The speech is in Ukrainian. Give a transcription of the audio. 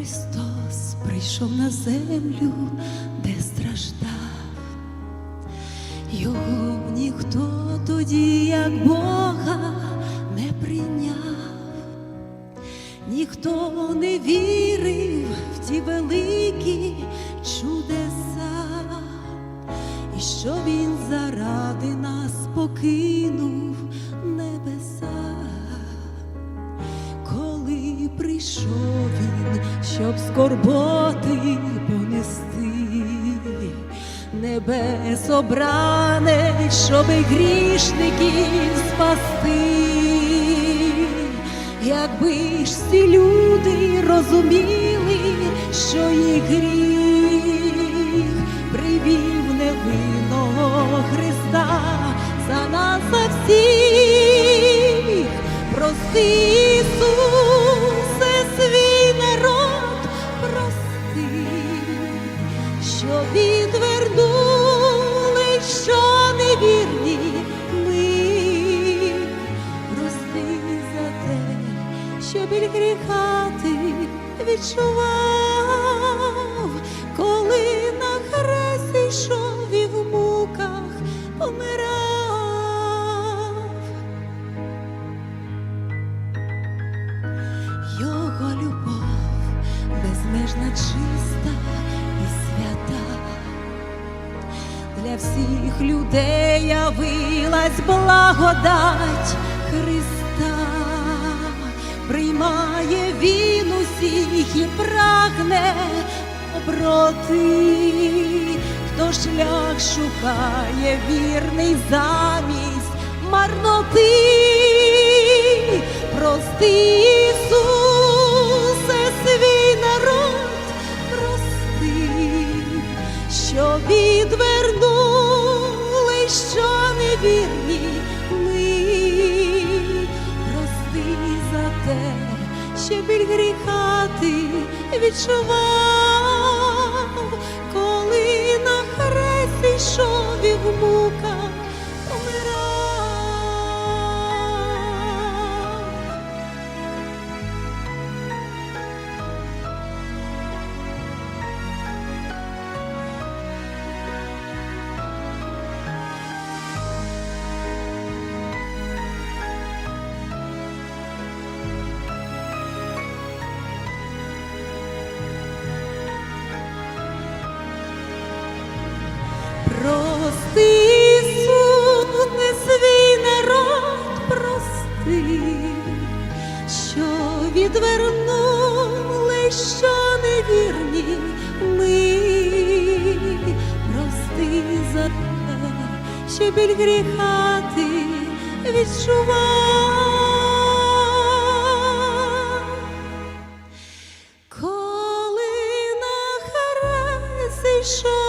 Христос прийшов на землю, де страждав. Його ніхто тоді, як Бога, не прийняв, ніхто не вірив в ті великі чудеса, і що він заради нас покинув небеса прийшов він, щоб скорботи понести, небес обране, щоби грішників спасти, якби ж всі люди розуміли, що їх гріх привів невинного Христа за нас за всіх. Прости, Ісусе, відчував, коли на хресті йшов і в муках помирав. Його любов безмежна чиста і свята. Для всіх людей явилась благодать Христа, приймає він усіх і прагне доброти, хто шлях шукає вірний замість марноти. Прости, Ісусе, свій народ, прости, що відвернули, що невірні відчував, коли на хресті йшов і в муках ти, що відвернули, що невірні ми, прости за те, що біль гріха ти відчував. Коли на харесі йшов